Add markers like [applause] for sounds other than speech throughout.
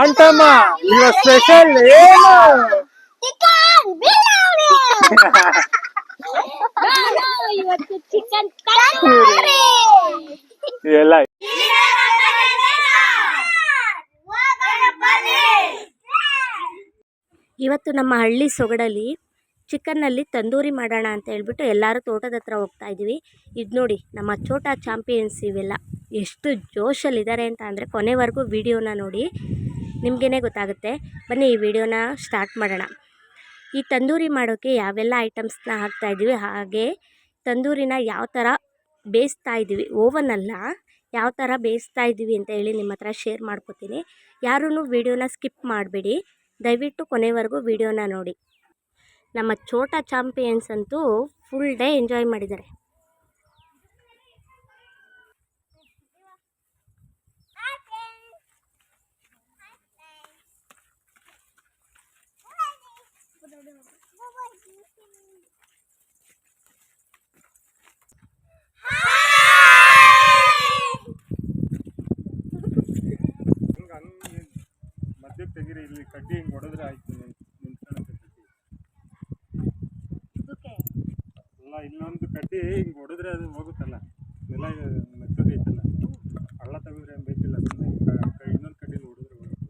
ಅಂತಮ್ಮ ಇವ ಸ್ಪೆಷಲ್ ಏನು ಎಲ್ಲ ಇವತ್ತು ಚಿಕನ್ ತಂದೂರಿ ಇವೆಲ್ಲ ಇವತ್ತು ನಮ್ಮ ಹಳ್ಳಿ ಸೊಗಡಲ್ಲಿ ಚಿಕನ್ನಲ್ಲಿ ತಂದೂರಿ ಮಾಡೋಣ ಅಂತ ಹೇಳ್ಬಿಟ್ಟು ಎಲ್ಲರೂ ತೋಟದ ಹತ್ರ ಹೋಗ್ತಾ ಇದ್ದೀವಿ. ಇದು ನೋಡಿ ನಮ್ಮ ಚೋಟಾ ಚಾಂಪಿಯನ್ಸ್ ಇವೆಲ್ಲ. ಎಷ್ಟು ಜೋಶಲ್ಲಿದ್ದಾರೆ ಅಂತ ಅಂದರೆ ಕೊನೆವರೆಗೂ ವಿಡಿಯೋನ ನೋಡಿ. ನಿಮಗೇ ಗೊತ್ತಾಗುತ್ತೆ. ಬನ್ನಿ, ಈ ವಿಡಿಯೋನ ಸ್ಟಾರ್ಟ್ ಮಾಡೋಣ. ಈ ತಂದೂರಿ ಮಾಡೋಕ್ಕೆ ಯಾವೆಲ್ಲ ಐಟಮ್ಸ್ನ ಹಾಕ್ತಾ ಇದ್ದೀವಿ, ಹಾಗೆ ತಂದೂರಿನ ಯಾವ ಥರ ಬೇಯಿಸ್ತಾ ಇದ್ದೀವಿ, ಓವನ್ ಯಾವ ಥರ ಬೇಯಿಸ್ತಾ ಇದ್ದೀವಿ ಅಂತ ಹೇಳಿ ನಿಮ್ಮ ಹತ್ರ ಶೇರ್ ಮಾಡ್ಕೋತೀನಿ. ಯಾರೂ ವಿಡಿಯೋನ ಸ್ಕಿಪ್ ಮಾಡಬೇಡಿ. ದಯವಿಟ್ಟು ಕೊನೆವರೆಗೂ ವಿಡಿಯೋನ ನೋಡಿ. ನಮ್ಮ ಛೋಟಾ ಚಾಂಪಿಯನ್ಸ್ ಅಂತೂ ಫುಲ್ ಡೇ ಎಂಜಾಯ್ ಮಾಡಿದ್ದಾರೆ. ಮಧ್ಯಕ್ಕೆ ತೆಗಿರಿ ಇಲ್ಲಿ ಕಡ್ಡಿ ಹಿಂಗೆ ಹೊಡೆದ್ರೆ ಆಯ್ತು ಅಲ್ಲ ಇನ್ನೊಂದು ಕಡ್ಡಿ ಹಿಂಗೆ ಹೊಡೆದ್ರೆ ಅದು ಹೋಗುತ್ತಲ್ಲ. ಎಲ್ಲ ಮೆತ್ತಗೈತಲ್ಲ ಹಳ್ಳ ತೆಗೆದ್ರೆ ಏನು ಬೇಕಿಲ್ಲ ಸುಮ್ಮನೆ ಇನ್ನೊಂದು ಕಡ್ಡಿಲಿ ಹೊಡೆದ್ರೆ ಹೋಗುತ್ತೆ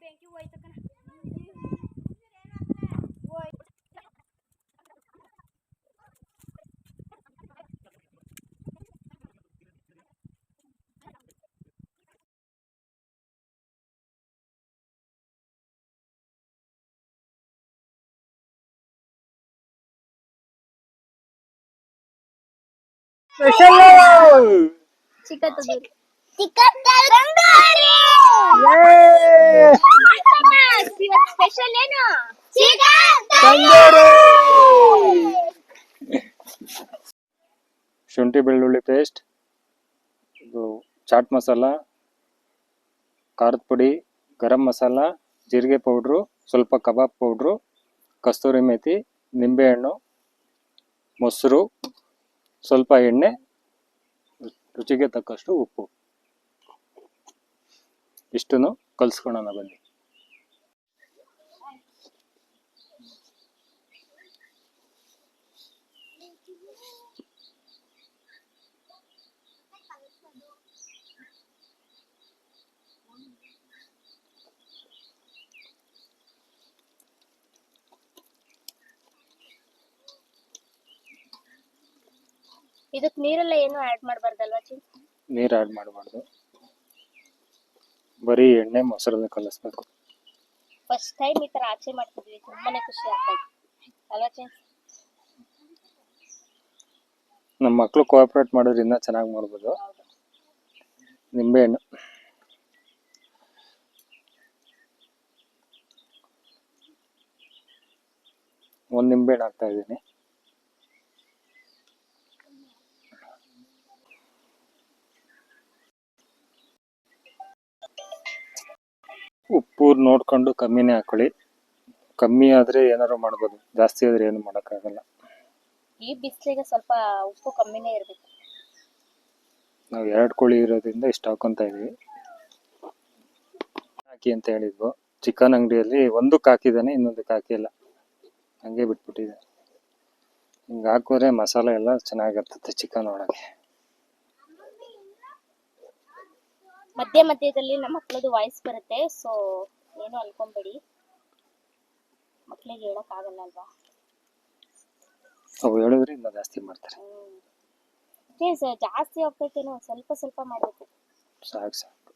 ಬೆಂಕಿ ಹೋಯ್ತಕ್ಕನ special chicken tandoori chicken tandoori ಇವತ್ತು ಸ್ಪೆಷಲ್ ಏನು ಶುಂಠಿ ಬೆಳ್ಳುಳ್ಳಿ ಪೇಸ್ಟ್ ಇದು ಚಾಟ್ ಮಸಾಲ ಖಾರದ ಪುಡಿ ಗರಂ ಮಸಾಲ ಜೀರಿಗೆ ಪೌಡ್ರು ಸ್ವಲ್ಪ ಕಬಾಬ್ ಪೌಡ್ರು ಕಸ್ತೂರಿ ಮೇಥಿ ನಿಂಬೆಹಣ್ಣು ಮೊಸರು ಸ್ವಲ್ಪ ಎಣ್ಣೆ ರುಚಿಗೆ ತಕ್ಕಷ್ಟು ಉಪ್ಪು. ಇಷ್ಟನ್ನು ಕಲಿಸ್ಕೊಳ್ಳೋಣ ಬನ್ನಿ. ಇದಕ್ಕೆ ನೀರೆಲ್ಲ ಏನು ಆ್ಯಡ್ ಮಾಡಬಾರ್ದಲ್ವಾ ಚಿ? ನೀರು ಆ್ಯಡ್ ಮಾಡಬಾರ್ದು. ಬರೀ ಎಣ್ಣೆ ಮೊಸರನ್ನ ಕಲಿಸ್ಬೇಕು. ಫಸ್ಟ್ ಟೈಮ್ ಈ ಥರ ಆಚೆ ಮಾಡ್ತಿದ್ವಿ ತುಂಬಾನೇ ಖುಷಿ ಆಗ್ತಾ ಇತ್ತು. ಅಲ್ವಾ ನಮ್ಮ ಮಕ್ಕಳು ಕೋಆಪ್ರೇಟ್ ಮಾಡೋದ್ರಿಂದ ಚೆನ್ನಾಗಿ ಮಾಡ್ಬೋದು. ನಿಂಬೆಹಣ್ಣು ಒಂದು ನಿಂಬೆಹಣ್ಣು ಹಾಕ್ತಾ ಇದ್ದೀನಿ. ಉಪ್ಪು ನೋಡ್ಕೊಂಡು ಕಮ್ಮಿನೇ ಹಾಕೊಳ್ಳಿ. ಕಮ್ಮಿ ಆದರೆ ಏನಾದ್ರು ಮಾಡ್ಬೋದು. ಜಾಸ್ತಿ ಆದರೆ ಏನು ಮಾಡೋಕ್ಕಾಗಲ್ಲ. ಈ ಬಿಸಿಲಿಗೆ ಸ್ವಲ್ಪ ಉಪ್ಪು ಕಮ್ಮಿನೇ ಇರಬೇಕು. ನಾವು ಎರಡು ಕೋಳಿ ಇರೋದ್ರಿಂದ ಇಷ್ಟು ಹಾಕೊಂತ ಇದೀವಿ. ಹಾಕಿ ಅಂತ ಹೇಳಿದ್ವು. ಚಿಕನ್ ಅಂಗಡಿಯಲ್ಲಿ ಒಂದಕ್ಕೆ ಹಾಕಿದ್ದಾನೆ ಇನ್ನೊಂದಕ್ಕೆ ಹಾಕಿಲ್ಲ ಹಂಗೆ ಬಿಟ್ಬಿಟ್ಟಿದೆ. ಹಿಂಗೆ ಹಾಕಿದ್ರೆ ಮಸಾಲೆ ಎಲ್ಲ ಚೆನ್ನಾಗಿರ್ತದೆ ಚಿಕನ್ ಒಳಗೆ. ಮಧ್ಯ ಮಧ್ಯದಲ್ಲಿ ನಮ್ಮ ಮಕ್ಕಳದು ವಾಯ್ಸ್ ಬರುತ್ತೆ ಸೊ ಏನು ಅನ್ಕೊಂಬೇಡಿ. ಮಕ್ಕಳಿಗೆ ಹೇಳಕ್ ಆಗಲ್ಲ ಅಲ್ವಾ? ಅವು ಹೇಳಿದ್ರೆ ಇನ್ನೂ ಜಾಸ್ತಿ ಮಾಡ್ತಾರೆ. Please, ಜಾಸ್ತಿ ಹೋಗ್ತೈತೇನೋ ಸ್ವಲ್ಪ ಸ್ವಲ್ಪ ಮಾಡಬೇಕು. ಸಾಕು ಸಾಕು.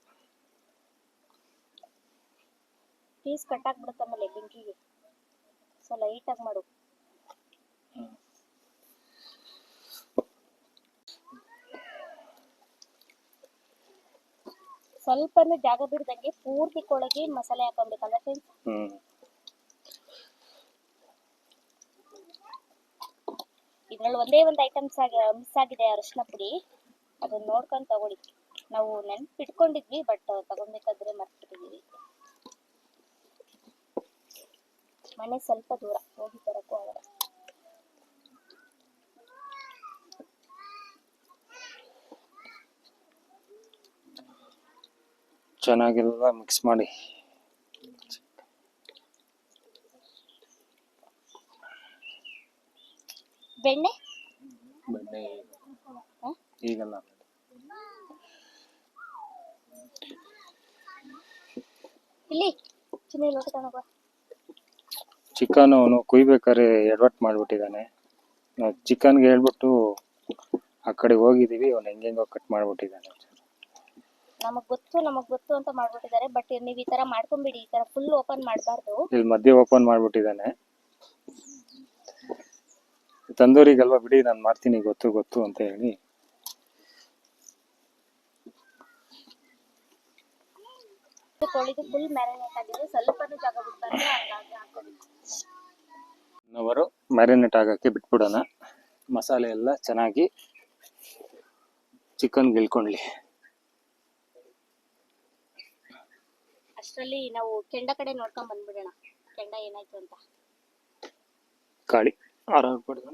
ಪೀಸ್ ಕಟ್ ಆಮೇಲೆ ಬೆಂಕಿಗೆ. ಸೊ ಲೈಟಾಗಿ ಮಾಡು. ಸ್ವಲ್ಪನೂ ಜಾಗ ಬಿಡ್ದಂಗೆ ಪೂರ್ತಿ ಕೊಳಗಿ ಮಸಾಲೆ ಹಾಕೊಬೇಕಲ್ಲ ಫ್ರೆಂಡ್ಸ್ ಹ್ಮ್. ಇದ್ರಲ್ಲಿ ಒಂದೇ ಒಂದು ಐಟಮ್ಸ್ ಆಗಿ ಮಿಸ್ ಆಗಿದೆ ಅರಿಶಿನ ಪುಡಿ. ಅದನ್ನ ನೋಡ್ಕೊಂಡು ತಗೊಳಿ ನಾವು ನೆನ್ಪಿಟ್ಕೊಂಡಿದ್ವಿ ಬಟ್ ತಗೊಬೇಕಾದ್ರೆ ಮರ್ತಿದ್ದೀವಿ ಮನೆ ಸ್ವಲ್ಪ ದೂರ ಹೋಗಿ ಬರಕ್ಕೂ ಆಗಲ್ಲ. ಚೆನ್ನಾಗೆಲ್ಲ ಮಿಕ್ಸ್ ಮಾಡಿ. ಬೆಣ್ಣೆ? ಬೆಣ್ಣೆ. ಈಗಲ್ಲ. ಇಲ್ಲಿ ಚಿಕನ್ ಅವನು ಕುಯ್ಬೇಕಾದ್ರೆ ಎಡವಟ್ ಮಾಡ್ಬಿಟ್ಟಿದ್ದಾನೆ. ನಾವು ಚಿಕನ್ಗೆ ಹೇಳ್ಬಿಟ್ಟು ಆ ಕಡೆ ಹೋಗಿದೀವಿ ಅವ್ನು ಹೆಂಗೆಂಗೋ ಕಟ್ ಮಾಡ್ಬಿಟ್ಟಿದ್ದಾನೆ. ನಮಗ್ ಗೊತ್ತು ನಮಗ್ ಗೊತ್ತು ಅಂತ ಮಾಡ್ಬಿಟ್ಟಿದ್ದಾರೆ. ಬಟ್ ನೀವ್ ಈ ತರ ಮಾಡ್ಕೊಂಬಿಡಿ. ಈ ತರ ಫುಲ್ ಓಪನ್ ಮಾಡಬಾರ್ದು. ಇಲ್ಲಿ ಮಧ್ಯೆ ಓಪನ್ ಮಾಡ್ಬಿಟ್ಟಿದ್ದಾನೆ. ತಂದೂರಿಗಲ್ವಾ ಬಿಡಿ ನಾನು ಮಾಡ್ತೀನಿ ಗೊತ್ತು ಗೊತ್ತು ಅಂತ ಹೇಳಿ. ಕೋಳಿದು ಫುಲ್ ಮ್ಯಾರಿನೇಟ್ ಆಗಿದೆ. ಸ್ವಲ್ಪನೂ ಜಾಗ ಬಿಡ್ಬಾರ್ದು ಹಂಗಾಗಿ ಹಾಕೋಬೇಕು ಅವರು ಮ್ಯಾರಿನೇಟ್ ಆಗಕ್ಕೆ ಬಿಟ್ಬಿಡೋಣ. ಮಸಾಲೆ ಎಲ್ಲ ಚೆನ್ನಾಗಿ ಚಿಕನ್ ಗಿಳ್ಕೊಂಡ್ಲಿ ಅಷ್ಟರಲ್ಲಿ ನಾವು ಕೆಂಡ ಕಡೆ ನೋಡ್ಕೊಂಡ್ ಬಂದ್ಬಿಡೋಣ. ಕೆಂಡ ಏನಾಯ್ತು ಅಂತ. ಕಾಳಿ ಆರಾಗ್ಬಿಡ್ದು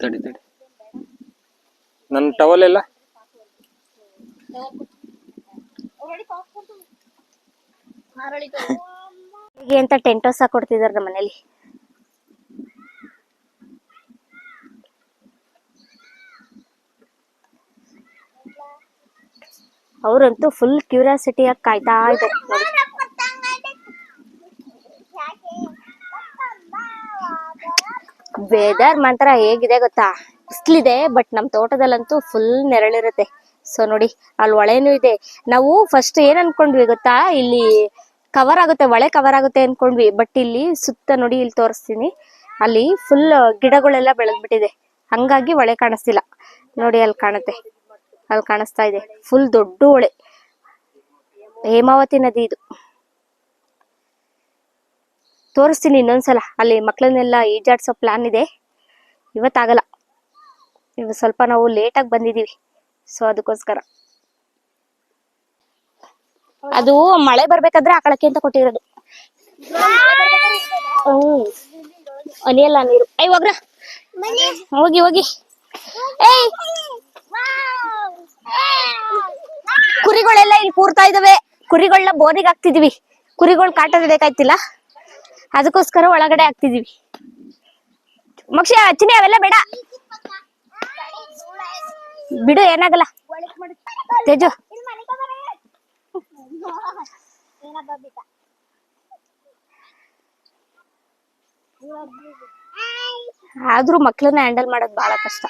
ತಡಿ ತಡಿ. ನನ್ನ ಟವಲ್ ಎಲ್ಲ? ಅಂತ ಟೆಂಟ್ ಹೌಸ್ ಕೊಡ್ತಿದಾರೆ ನಮ್ಮ ಮನೇಲಿ ಅವರಂತೂ ಫುಲ್ ಕ್ಯೂರಿಯಾಸಿಟಿ ಕ್ಯೂರಿಯಾಸಿಟಿಯಾಗಿ ಕಾಯ್ತಾ ಇದೆ ನೋಡಿ ವೆದರ್ ಮಾತ್ರ ಹೇಗಿದೆ ಗೊತ್ತಾ? ಬಿಸ್ಲಿದೆ ಬಟ್ ನಮ್ಮ ತೋಟದಲ್ಲಂತೂ ಫುಲ್ ನೆರಳಿರುತ್ತೆ. ಸೊ ನೋಡಿ ಅಲ್ಲಿ ಹೊಳೆನೂ ಇದೆ. ನಾವು ಫಸ್ಟ್ ಏನ್ ಅನ್ಕೊಂಡ್ವಿ ಗೊತ್ತಾ? ಇಲ್ಲಿ ಕವರ್ ಆಗುತ್ತೆ ಹೊಳೆ ಕವರ್ ಆಗುತ್ತೆ ಅನ್ಕೊಂಡ್ವಿ. ಬಟ್ ಇಲ್ಲಿ ಸುತ್ತ ನೋಡಿ ಇಲ್ಲಿ ತೋರಿಸ್ತೀನಿ. ಅಲ್ಲಿ ಫುಲ್ ಗಿಡಗಳೆಲ್ಲ ಬೆಳೆದ್ಬಿಟ್ಟಿದೆ. ಹಂಗಾಗಿ ಹೊಳೆ ಕಾಣಿಸ್ತಿಲ್ಲ. ನೋಡಿ ಅಲ್ಲಿ ಕಾಣುತ್ತೆ. ಅಲ್ಲಿ ಕಾಣಿಸ್ತಾ ಇದೆ. ಫುಲ್ ದೊಡ್ಡ ಹೊಳೆ. ಹೇಮಾವತಿ ನದಿ ಇದು. ತೋರಿಸ್ತೀನಿ ಇನ್ನೊಂದ್ಸಲ. ಅಲ್ಲಿ ಮಕ್ಕಳನ್ನೆಲ್ಲ ಈಜಾಡ್ಸೋ ಪ್ಲಾನ್ ಇದೆ. ಇವತ್ತಾಗಲ್ಲ. ಇವತ್ತು ಸ್ವಲ್ಪ ನಾವು ಲೇಟಾಗಿ ಬಂದಿದೀವಿ. ಸೊ ಅದಕ್ಕೋಸ್ಕರ. ಅದು ಮಳೆ ಬರ್ಬೇಕಾದ್ರೆ ಆಕಳಕ್ಕೆ ಅಂತ ಕೊಟ್ಟಿರೋದು. ಹ್ಮ್. ಅನಿಯಲ್ಲ ನೀರು. ಐ ಹೋಗ್ರ. ಹೋಗಿ ಹೋಗಿ. ಏಯ್. ಕುರಿಗಳೆಲ್ಲ ಇಲ್ಲಿ ಕೂರ್ತಾ ಇದಾವೆ. ಕುರಿಗಳನ್ನ ಬೋನಿಗೆ ಹಾಕ್ತಿದೀವಿ. ಕುರಿಗಳು ಕಾಟದ ಬೇಕಾಯ್ತಿಲ್ಲ. ಅದಕ್ಕೋಸ್ಕರ ಒಳಗಡೆ ಹಾಕ್ತಿದೀವಿ. ಮಕ್ಷಿ ಚಿನಿ ಅವೆಲ್ಲ ಬೇಡ. ಬಿಡು, ಏನಾಗಲ್ಲ. ತೇಜು. ಆದ್ರೂ ಮಕ್ಳನ್ನ ಹ್ಯಾಂಡಲ್ ಮಾಡೋದು ಬಹಳ ಕಷ್ಟ.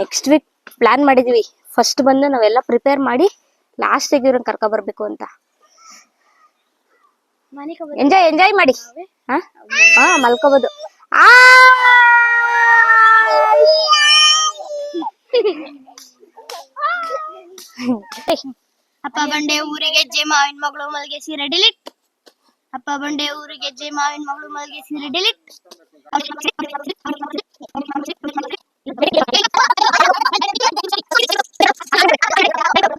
ನೆಕ್ಸ್ಟ್ ವೀಕ್ ಪ್ಲಾನ್ ಮಾಡಿದೀವಿ. ಫಸ್ಟ್ ಬಂದು ನಾವೆಲ್ಲ ಪ್ರಿಪೇರ್ ಮಾಡಿ ಲಾಸ್ಟಿಗೆ ಇವ್ರನ್ನ ಕರ್ಕೊಬರ್ಬೇಕು ಅಂತ. ಎಂಜಾಯ್ ಎಂಜಾಯ್ ಮಾಡಿ. ಹಾ? ಹಾ ಮಲ್ಕೋಬಹುದು ಆ! ಅಪ್ಪ ಬಂಡೆ ಊರಿಗೆ ಜೆ ಮಾವಿನ ಮಗಳು ಮಲ್ಗೆ ಸೀರೆ ಡಿಲಿಟ್ ಅಪ್ಪ ಬಂಡೆ ಊರಿಗೆ ಜೆ ಮಾವಿನ ಮಗಳು ಮಲ್ಗೆ ಸೀರೆ ಡಿಲಿಟ್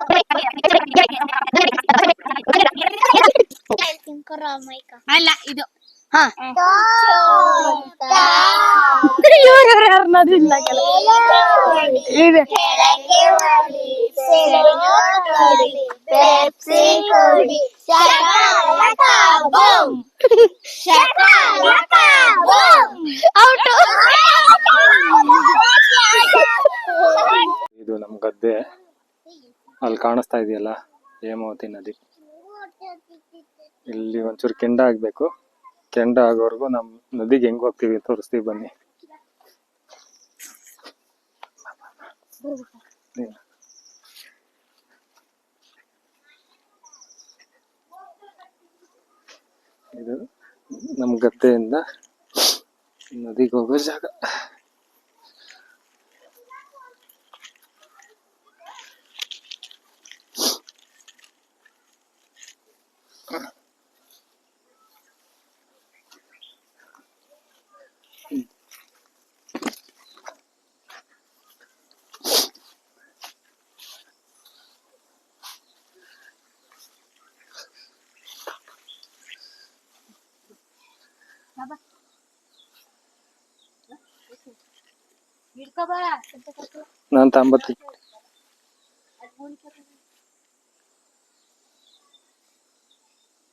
ಅಲ್ಲ ಇದು ಹಾ ಇದು ನಮ್ ಗದ್ದೆ ಅಲ್ಲಿ ಕಾಣಿಸ್ತಾ ಇದೆಯಲ್ಲ, ಹೇಮಾವತಿ ನದಿ. ಇಲ್ಲಿ ಒಂಚೂರು ಕೆಂಡ ಆಗ್ಬೇಕು. ಕೆಂಡ ಆಗೋವರೆಗೂ ನಮ್ಮ ನದಿಗೆ ಹೆಂಗ್ ಹೋಗ್ತೀವಿ ತೋರಿಸ್ತೀವಿ ಬನ್ನಿ. ನೀನು. ಇದು ನಮ್ಮ ಗದ್ದೆಯಿಂದ ನದಿಗೆ ಹೋಗೋ ಜಾಗ. ನಾನು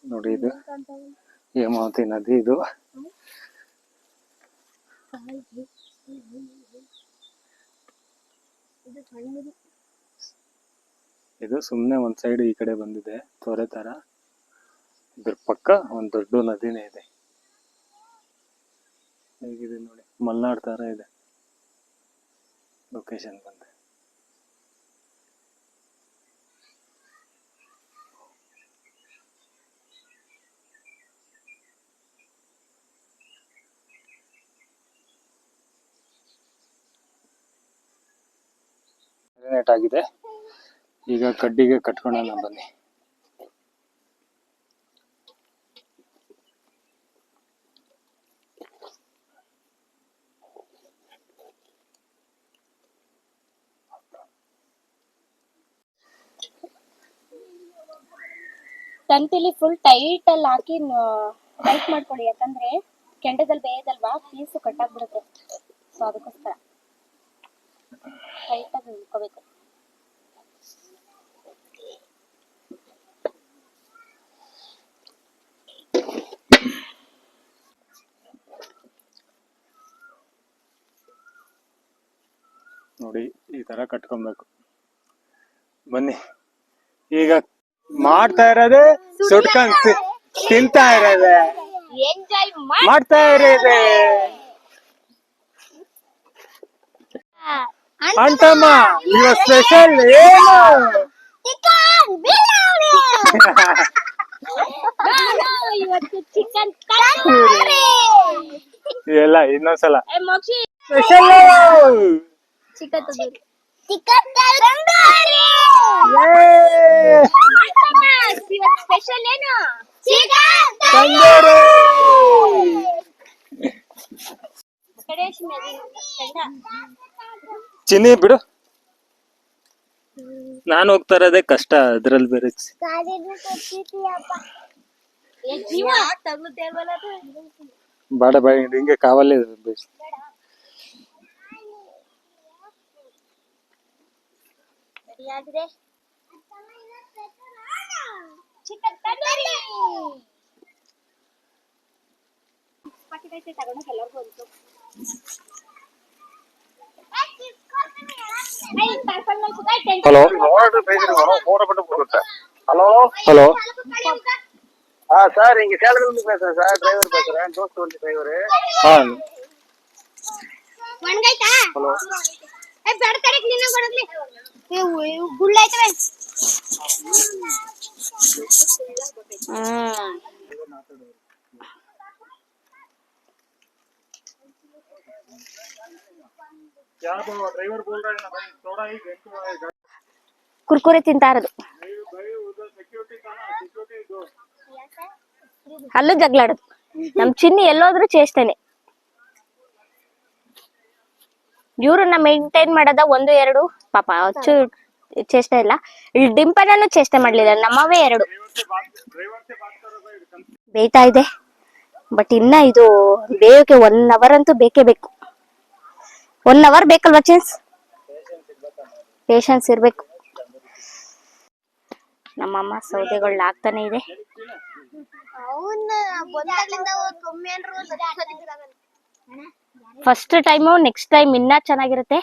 ನೋಡಿ ಇದು ಹೇಮಾವತಿ ನದಿ ಇದು. ಇದು ಸುಮ್ಮನೆ ಒಂದ್ ಸೈಡ್ ಈ ಕಡೆ ಬಂದಿದೆ, ತೊರೆ ತರ. ಇದ್ರ ಪಕ್ಕ ಒಂದ್ ದೊಡ್ಡ ನದಿನೇ ಇದೆ. ಹೇಗಿದೆ ನೋಡಿ, ಮಲ್ನಾಡ್ ತರ ಇದೆ. ಲೊಕೇಶನ್ ಬಂದೆ. ಆಗಿದೆ. ಈಗ ಕಡ್ಡಿಗೆ ಕಟ್ಕೊಳ್ಳೋಣ ಬನ್ನಿ. ತಂತಿಲಿ ಫುಲ್ ಟೈಟ್ ಅಲ್ಲಿ ಹಾಕಿ ಟೈಟ್ ಮಾಡ್ಕೊಳ್ಳಿ. ಯಾಕಂದ್ರೆ ಕೆಂಡದಲ್ಲಿ ಬೇಯದಲ್ವಾ? ಪೀಸು ಕಟ್ಟಾಗ್ಬಿಡುತ್ತೆ. ಸೊ ಅದಕ್ಕೋಸ್ಕರ ಟೈಟ್ ಆಗಿ ಇಟ್ಕೋಬೇಕು ನೋಡಿ, ಈ ತರ ಕಟ್ಕೊಬೇಕು. ಬನ್ನಿ. ಈಗ ಮಾಡ್ತಾ ಇರೋದು ಸುಟ್ಕೊಂಡ್ ತಿಂತಾ ಇರೋದೆ. ಮಾಡ್ತಾ ಇರೋದೆ. ಅಂತಮ್ಮ ಇವ ಸ್ಪೆಷಲ್ ಏನು? [laughs] ಎಲ್ಲ ಇನ್ನೊಂದ್ಸಲ. ಸ್ಪೆಷಲ್ ಚಿಕನ್ ಸ್ಪೆಷಲ್ ಏನು ಚಿನ್ನಿ ಬಿಡು ನಾನು ಹೋಗ್ತಾ ಇರೋದೇ ಕಷ್ಟ ಅದ್ರಲ್ಲಿ ಬೇರೆ? ಬಾಡ ಬಾಯ್ ಹಿಂಗೆ ಕಾವಲ್ಲೇ ಬೇಸ್ ಸರಿಯಾಗಿದೆ ಚಿಕನ್ ತಂದೂರಿ ಪಾಕೆಟ್ ಐತೆ ತಗೊಂಡೋಗಿ ಎಲ್ಲರಿಗೂ ಒಂದು ಹಲೋ ஹலோ ಹಲೋ ஆ சார் இங்க சேலத்துல பேசுறேன் சார் டிரைவர் பேசுறேன் தோஸ்து வண்டி டிரைவர் ಹಾ ಒಣಗೈತಾ పెడతాడు నిన్న కొడుకుని గుళ్ళు అయితే కుర్కూరే తింటారదు. ಅಲ್ಲೂ జగ్లాడదు. ನಮ್ ಚಿನ್ನಿ ఎల్లోదరూ చేస్తేనే. ಇವ್ರನ್ನ ಮೇಂಟೈನ್ ಮಾಡೋದ ಒಂದು, ಎರಡು. ಪಾಪ, ಅಚ್ಚು ಚೇಷ್ಟೆ ಇಲ್ಲ. ಇಲ್ಲಿ ಡಿಂಪನನ್ನು ಚೇಷ್ಟೆ ಮಾಡ್ಲಿಲ್ಲ, ನಮ್ಮವೇ ಎರಡು. ಬೇಯ್ತಾ ಇದೆ. ಬಟ್ ಇನ್ನ ಇದು ಬೇಯೋಕೆ ಒನ್ ಅವರ್ ಅಂತೂ ಬೇಕೇ ಬೇಕು. ಒನ್ ಅವರ್ ಬೇಕಲ್ವಾ ಚೇನ್ಸ್ ಪೇಷನ್ಸ್ ಇರ್ಬೇಕು. ನಮ್ಮಮ್ಮ ಸೌದೆಗಳು ಆಗ್ತಾನೆ ಇದೆ. ಅವನ್ನ ಫಸ್ಟ್ ಟೈಮು ನೆಕ್ಸ್ಟ್ ಟೈಮ್ ಇನ್ನ ಚೆನ್ನಾಗಿರುತ್ತೆ.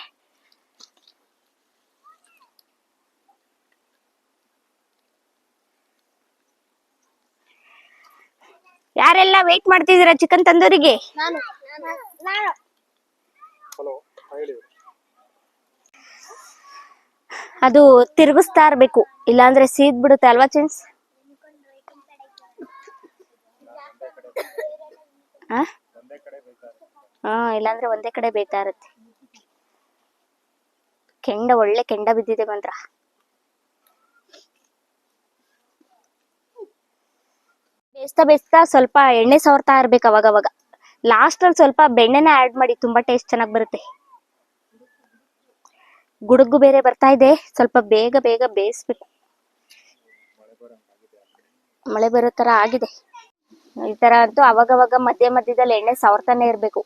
ಯಾರೆಲ್ಲ ವೇಟ್ ಮಾಡ್ತಿದ್ದೀರಾ ಚಿಕನ್ ತಂದೂರಿಗೆ? ನಾನು ನಾನು ಅದು ತಿರುಗಿಸ್ತಾ ಇರ್ಬೇಕು ಇಲ್ಲಾಂದ್ರೆ ಸೀದ್ ಬಿಡುತ್ತೆ ಅಲ್ವಾ ಚಿನ್ಸ್ ಹಾ, ಇಲ್ಲಾಂದ್ರೆ ಒಂದೇ ಕಡೆ ಬೇಯ್ತಾ ಇರುತ್ತೆ ಕೆಂಡ, ಒಳ್ಳೆ ಕೆಂಡ ಬಿದ್ದಿದೆ ಮಾತ್ರ. ಬೇಯಿಸ್ತಾ ಬೇಯಿಸ್ತಾ ಸ್ವಲ್ಪ ಎಣ್ಣೆ ಸವರ್ತಾ ಇರ್ಬೇಕು ಅವಾಗ ಅವಾಗ ಲಾಸ್ಟ್ ಅಲ್ಲಿ ಸ್ವಲ್ಪ ಬೆಣ್ಣೆನ ಆಡ್ ಮಾಡಿ, ತುಂಬಾ ಟೇಸ್ಟ್ ಚೆನ್ನಾಗಿ ಬರುತ್ತೆ. ಗುಡುಗು ಬೇರೆ ಬರ್ತಾ ಇದೆ, ಸ್ವಲ್ಪ ಬೇಗ ಬೇಗ ಬೇಯಿಸ್ಬೇಕು ಮಳೆ ಬರೋ ತರ ಆಗಿದೆ. ಈ ತರ ಅಂತೂ ಅವಾಗವಾಗ ಮಧ್ಯ ಮಧ್ಯದಲ್ಲಿ ಎಣ್ಣೆ ಸವರ್ತಾನೆ ಇರ್ಬೇಕು.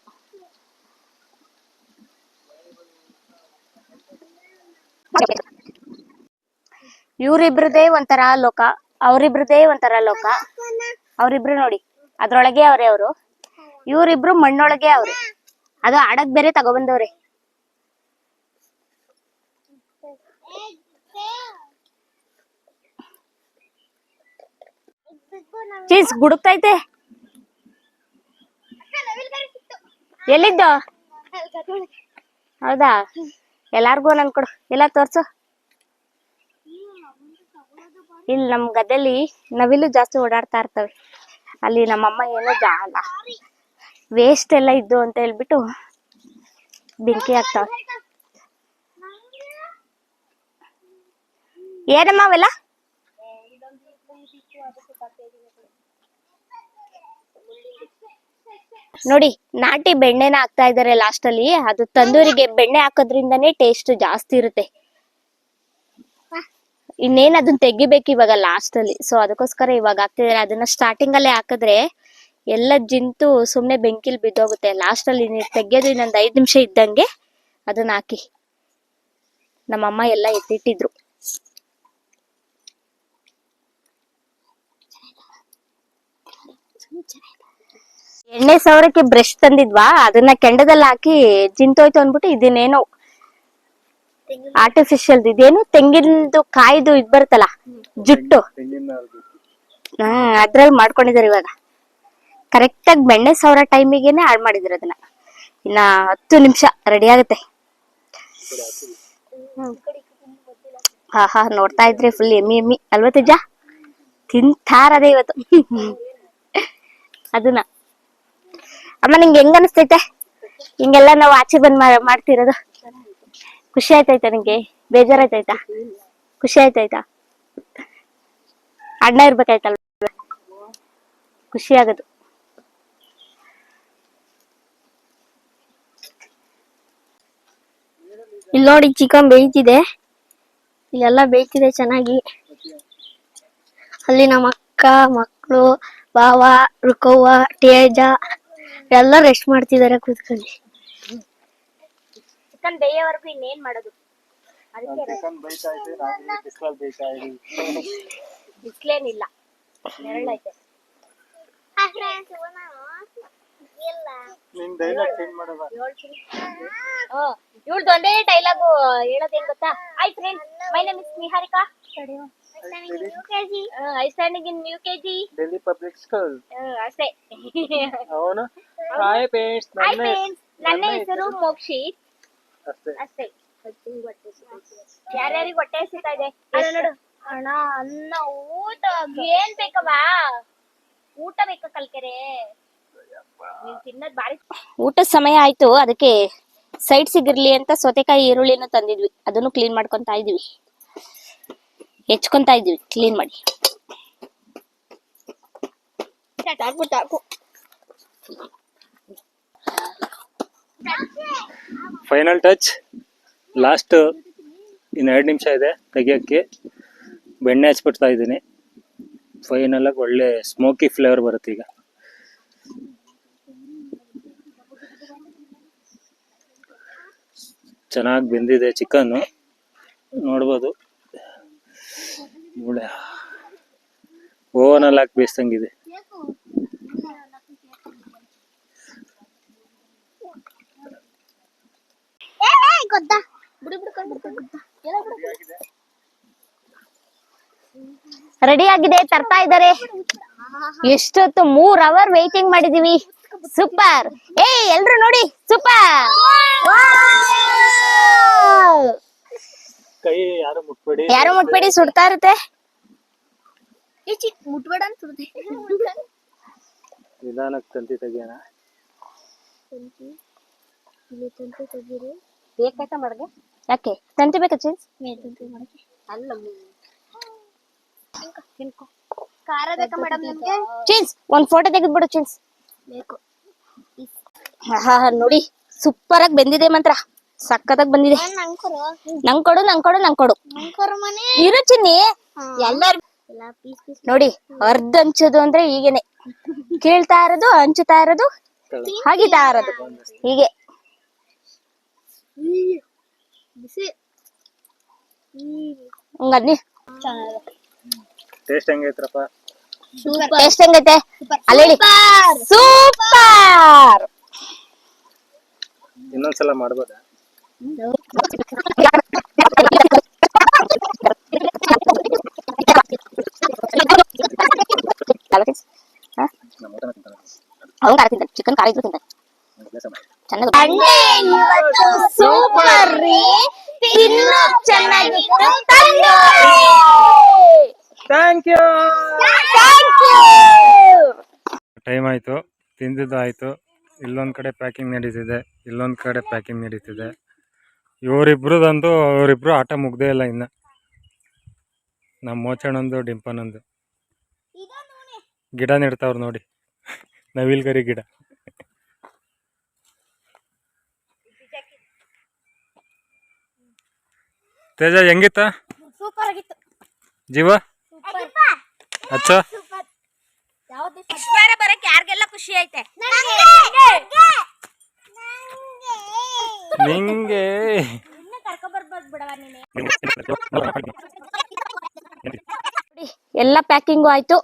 ಇವ್ರಿಬ್ರದೇ ಒಂಥರ ಲೋಕ, ಅವ್ರಿಬ್ರದೇ ಒಂಥರ ಲೋಕ. ಅವರಿಬ್ರು ನೋಡಿ, ಅದ್ರೊಳಗೆ ಅವ್ರೆ ಅವರು. ಇವ್ರಿಬ್ರು ಮಣ್ಣೊಳಗೆ ಅವ್ರೆ. ಅದು ಆಡಕ್ ಬೇರೆ ತಗೊಬಂದವ್ರೆ. ಚೀಸ್, ಗುಡುಕ್ತೈತೆ. ಎಲ್ಲಿದ್ದ? ಹೌದಾ? ಎಲ್ಲಾರ್ಗು ನನ್ ಕೊಡು. ಎಲ್ಲ ತೋರ್ಸು. ಇಲ್ಲಿ ನಮ್ ಗದ್ದೆಲಿ ನವಿಲು ಜಾಸ್ತಿ ಓಡಾಡ್ತಾ ಇರ್ತವೆ. ಅಲ್ಲಿ ನಮ್ಮಮ್ಮ ಏನೋ ಜಾಲ ವೇಸ್ಟ್ ಎಲ್ಲ ಇದ್ದು ಅಂತ ಹೇಳ್ಬಿಟ್ಟು ಬೆಂಕಿ ಹಾಕ್ತಾವ. ಏನಮ್ಮ ಅವೆಲ್ಲ? ನೋಡಿ, ನಾಟಿ ಬೆಣ್ಣೆನ ಹಾಕ್ತಾ ಇದಾರೆ ಲಾಸ್ಟ್ ಅಲ್ಲಿ. ಅದು ತಂದೂರಿಗೆ ಬೆಣ್ಣೆ ಹಾಕೋದ್ರಿಂದನೇ ಟೇಸ್ಟ್ ಜಾಸ್ತಿ ಇರುತ್ತೆ. ಇನ್ನೇನ್ ಅದನ್ನ ತೆಗಿಬೇಕು ಇವಾಗ ಲಾಸ್ಟ್ ಅಲ್ಲಿ. ಸೊ ಅದಕ್ಕೋಸ್ಕರ ಇವಾಗ ಹಾಕ್ತಿದಾರೆ ಅದನ್ನ ಸ್ಟಾರ್ಟಿಂಗ್ ಅಲ್ಲೇ ಹಾಕಿದ್ರೆ ಎಲ್ಲ ಜಿಂತು ಸುಮ್ನೆ ಬೆಂಕಿಲ್ ಬಿದ್ದೋಗುತ್ತೆ. ಲಾಸ್ಟ್ ಅಲ್ಲಿ ತೆಗಿಯೋದು ಇನ್ನೊಂದ್ ಐದ್ ನಿಮಿಷ ಇದ್ದಂಗೆ ಅದನ್ನ ಹಾಕಿ. ನಮ್ಮಮ್ಮ ಎಲ್ಲ ಎತ್ತಿಟ್ಟಿದ್ರು. ಎಣ್ಣೆ ಸವರಕ್ಕೆ ಬ್ರಷ್ ತಂದಿದ್ವಾ? ಅದನ್ನ ಕೆಂಡದಲ್ಲಿ ಹಾಕಿ ಜಿಂತೋಯ್ತು ಅಂದ್ಬಿಟ್ಟು ಇದನ್ನೇನೋ ಆರ್ಟಿಫಿಷಿಯಲ್ ಇದೇನು ತೆಂಗಿನದು ಕಾಯ್ದು ಇದ್ ಬರುತ್ತಲ್ಲ, ಜುಟ್ಟು. ಹ್ಮ್, ಅದ್ರಲ್ಲಿ ಮಾಡ್ಕೊಂಡಿದಾರೆ ಇವಾಗ. ಕರೆಕ್ಟ್ ಆಗಿ ಬೆಣ್ಣೆ ಸಾವಿರ ಟೈಮಿಗೆನೆ ಹಾಳು ಮಾಡಿದ್ರು ಅದನ್ನ. ಇನ್ನ ಹತ್ತು ನಿಮಿಷ ರೆಡಿ ಆಗುತ್ತೆ. ಹಾ ಹಾ, ನೋಡ್ತಾ ಇದ್ರೆ ಫುಲ್ ಎಮ್ಮಿ ಎಮ್ಮಿ. ಅಲ್ವತ್ತಜ್ಜ ತಿಂತಾರದೆ ಇವತ್ತು. [laughs] ಅದನ್ನ. ಅಮ್ಮ, ನಿಂಗೆ ಹೆಂಗ್ ಅನಿಸ್ತೈತೆ? ಹಿಂಗೆಲ್ಲ ನಾವು ಆಚೆ ಬಂದ್ ಮಾಡ್ತಿರೋದು. ಖುಷಿ ಆಯ್ತಾಯ್ತಾ ನಿಂಗೆ? ಬೇಜಾರಾಯ್ತಾಯ್ತಾ? ಖುಷಿ ಆಯ್ತಾಯ್ತಾ? ಅಣ್ಣ ಇರ್ಬೇಕಾಯ್ತಲ್ಲ ಖುಷಿ ಆಗದು. ಇಲ್ಲಿ ನೋಡಿ, ಚಿಕನ್ ಬೇಯ್ತಿದೆ. ಇಲ್ಲೆಲ್ಲ ಬೇಯ್ತಿದೆ ಚೆನ್ನಾಗಿ. ಅಲ್ಲಿ ನಮ್ಮ ಅಕ್ಕ ಮಕ್ಕಳು ಬಾವ ರುಕವ್ವ, ತೇಜ ಎಲ್ಲ ರೆಸ್ಟ್ ಮಾಡ್ತಿದಾರೆ ಕೂತ್ಕೊಂಡು. ಚಿಕನ್ ಬೇಯೋವರೆಗೂ ಇನ್ನೇನ್ ಮಾಡೋದು? ಬಿಸ್ಲೇನಿಲ್ಲ ನೆರಳೈತೆ. ಇವಳ್ದು ಒಂದೇ ಡೈಲಾಗ್ ಹೇಳೋದೇನ್ ಗೊತ್ತಾ? ಆಯ್ತು friend my name is Niharika ಅಷ್ಟೇ. ಅವನು ಹಾಯ್ ಹಾಯ್ ಫ್ರೆಂಡ್ಸ್ ನನ್ನ ಹೆಸರು ಮೋಕ್ಷಿತ್ ಅಷ್ಟೇ. ಅಷ್ಟೇ. ಯಾರ್ಯಾರಿಗೆ ಹೊಟ್ಟೆ ಹಸಿತಾ ಇದೆ? ಅಲ್ಲ ನೋಡು. ಅಣ್ಣ ಅನ್ನ ಊಟ ಏನ್ ಬೇಕವಾ ಊಟ ಬೇಕಾ ಕಲ್ಕೆರೆ? ನೀನ್ ತಿನ್ನೋದ್ ಬಾರಿ. ಊಟದ ಸಮಯ ಆಯ್ತು. ಅದಕ್ಕೆ ಸೈಡ್ ಸಿಗಿರ್ಲಿ ಅಂತ ಸೌತೆಕಾಯಿ ಈರುಳ್ಳಿನೂ ತಂದಿದ್ವಿ. ಅದನ್ನು ಕ್ಲೀನ್ ಮಾಡ್ಕೊಂತ ಇದೀವಿ. ಹೆಚ್ಕೊಂತಾ ಇದೀವಿ ಕ್ಲೀನ್ ಮಾಡಿ. ಫೈನಲ್ ಟಚ್ ಲಾಸ್ಟ್ ಇನ್ನು ಎರಡು ನಿಮಿಷ ಇದೆ ತೆಗಿಯೋಕ್ಕೆ. ಬೆಣ್ಣೆ ಹಚ್ಬಿಡ್ತಾ ಇದ್ದೀನಿ. ಫೈನಲ್ ಆಗಿ ಒಳ್ಳೆ ಸ್ಮೋಕಿ ಫ್ಲೇವರ್ ಬರುತ್ತೆ ಈಗ. ಚೆನ್ನಾಗಿ ಬೆಂದಿದೆ ಚಿಕನ್ನು. ನೋಡ್ಬೋದು. ಒಳ್ಳೆ ಓವನಲ್ಲಿ ಹಾಕಿ ಬೇಯಿಸ್ದಂಗಿದೆ. ರೆಡಿ ಆಗಿದೆ? ತರ್ತಾ ಇದಾರೆ ಎಷ್ಟೊತ್ತು ಮೂರ್ ಅವರ್ ವೇಟಿಂಗ್ ಮಾಡಿದೀವಿ. ಸೂಪರ್ ಏ ಎಲ್ರು ನೋಡಿ. ಸೂಪರ್ ಕೈ ಯಾರು ಮುಟ್ಬೇಡಿ. ಯಾರು ಮುಟ್ಬೇಡಿ ಸುಡ್ತಾ ಇರುತ್ತೆ. ಮುಟ್ಬೇಡ ಅಂತ ನಿಧಾನಕ್ಕೆ ತಂತಿ ತೆಗಿಯೋಣ. ಬೇಕಾಯ್ತಾ ಮಾಡ್ಗೆ ಯಾಕೆ? ತಂತಿ ಬೇಕಾ ಚೇಂಜ್ ಅಲ್ಲ ಖಾರ ಬೇಕಾ ಮೇಡಮ್ ನಿಮ್ಗೆ? ಚೇಂಜ್ ಒಂದ್ ಫೋಟೋ ತೆಗೆದ್ಬಿಡು ಚೇಂಜ್ ಬೇಕು. ಹಾ ನೋಡಿ. ಸೂಪರ್ ಆಗಿ ಬೆಂದಿದೆ ಮಾತ್ರ. ಸಕ್ಕತ್ತಾಗಿ ಬಂದಿದೆ. ನಂಗ್ ಕೊಡು? ನಂಗ್ ಕೊಡು ನಂಗ್ ಕೊಡು ಇರು ಚಿನ್ನಿ. ಎಲ್ಲಾರು ಪೀಸ್ ಪೀಸ್ ನೋಡಿ ಅರ್ಧ ಹಂಚೋದು ಅಂದ್ರೆ ಹೀಗೇನೆ ಕೇಳ್ತಾ ಇರೋದು ಹಂಚುತ್ತಾ ಇರೋದು ಹಾಗಿತಾ ಇರೋದು. ಹೀಗೆ. ಹಂಗನ್ನಿ ಟೇಸ್ಟ್ ಹೆಂಗೈತ್ರಪ್ಪ? ಸೂಪರ್. ಟೇಸ್ಟ್ ಹೆಂಗೈತೆ? ಅಲ್ಲಿ ಸೂಪರ್. ಇನ್ನೊಂದ್ಸಲ ಮಾಡ್ಬೋದಾ? ಥ್ಯಾಂಕ್ ಯು ಟೈಮ್ ಆಯಿತು ತಿಂದಿದ್ದು ಆಯಿತು ಇಲ್ಲೊಂದು ಕಡೆ ಪ್ಯಾಕಿಂಗ್ ನಡೀತಿದೆ ಇಲ್ಲೊಂದು ಕಡೆ ಪ್ಯಾಕಿಂಗ್ ನಡೀತಿದೆ. ಇವರಿಬ್ರದಂತೂ ಅವರಿಬ್ರು ಆಟ ಮುಗ್ದೇ ಇಲ್ಲ ಇನ್ನು. ನಮ್ಮ ಮೋಚಣ್ಣಂದು ಡಿಂಪನಂದು ಗಿಡ ನೆಡ್ತಾವ್ರು ನೋಡಿ. ನವಿಲ್ಗರಿ ಗಿಡ. ತೇಜ ಹೆಂಗಿತ್ತ? ಜೀವ? ಅಚ್ಚ? ಯಾರಿಗೆಲ್ಲ ಖುಷಿ ಐತೆ? ನಿಂಗೆ. ಎಲ್ಲ ಪ್ಯಾಕಿಂಗು ಆಯ್ತು.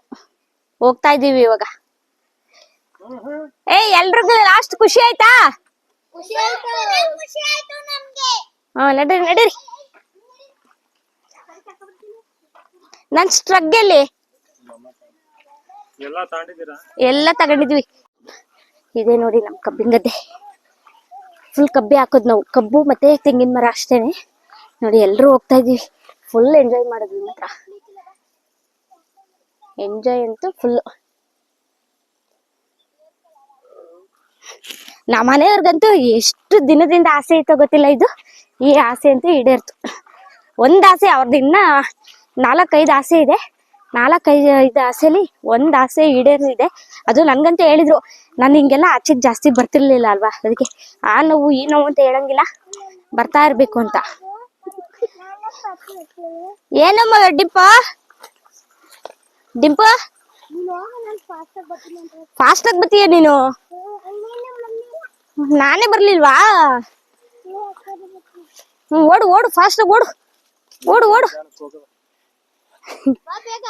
ಹೋಗ್ತಾ ಇದೀವಿ ಇವಾಗ. ಏ ಎಲ್ರಿಗೂ ಲಾಸ್ಟ್ ಖುಷಿ ಆಯ್ತಾ? ಖುಷಿ ಆಯ್ತು ಖುಷಿ ಆಯ್ತು ನಮ್ಗೆ. ಹಾ ನಡೀರಿ ನಡೀರಿ. ನನ್ ಸ್ಟ್ರಗ್ ಎಲ್ಲಿ ಎಲ್ಲ ತಗೊಂಡಿದ್ವಿ. ಇದೆ ನೋಡಿ ನಮ್ ಕಬ್ಬಿನ ಗದ್ದೆ. ಫುಲ್ ಕಬ್ಬೆ ಹಾಕೋದ್ ನಾವು. ಕಬ್ಬು ಮತ್ತೆ ತೆಂಗಿನ ಮರ ಅಷ್ಟೇನೆ. ನೋಡಿ ಎಲ್ಲರೂ ಹೋಗ್ತಾ ಇದೀವಿ ಫುಲ್ ಎಂಜಾಯ್ ಮಾಡಿದ್ವಿ ಮಾತ್ರ. ಎಂಜಾಯ್ ಅಂತೂ ಫುಲ್ ನಮ್ಮ ಮನೆಯವ್ರಿಗಂತೂ ಎಷ್ಟು ದಿನದಿಂದ ಆಸೆ ಇತ್ತೋ ಗೊತ್ತಿಲ್ಲ ಇದು. ಈ ಆಸೆ ಅಂತೂ ಈಡೇರ್ತು. ಒಂದ್ ಆಸೆ ಅವ್ರದ್ದು ಇನ್ನ ನಾಲ್ಕೈದು ಆಸೆ ಇದೆ. ನಾಲ್ಕೈದು ಐದು ಆಸೆಲಿ ಒಂದು ಆಸೆ ಈಡೇರಿದೆ ಅದು ನನ್ಗಂತ ಹೇಳಿದ್ರು. ನಾನು ಹಿಂಗೆಲ್ಲ ಆಚೆಗೆ ಜಾಸ್ತಿ ಬರ್ತಿರ್ಲಿಲ್ಲ ಅಲ್ವಾ? ಅದಕ್ಕೆ ಆ ನೋವು, ಈ ನೋವು ಅಂತ ಹೇಳಂಗಿಲ್ಲ. ಬರ್ತಾ ಇರಬೇಕು ಅಂತ. ಏನಮ್ಮ ಡಿಂಪ? ಡಿಂಪ? ಫಾಸ್ಟ್ ಆಗಿ ಬರ್ತೀಯ ನೀನು? ನಾನೇ ಬರ್ಲಿಲ್ವಾ? ಹ್ಮ್, ಓಡು ಓಡು ಫಾಸ್ಟ್ ಓಡು. ಓಡು ಓಡು. ಬಾ ಬೇಗ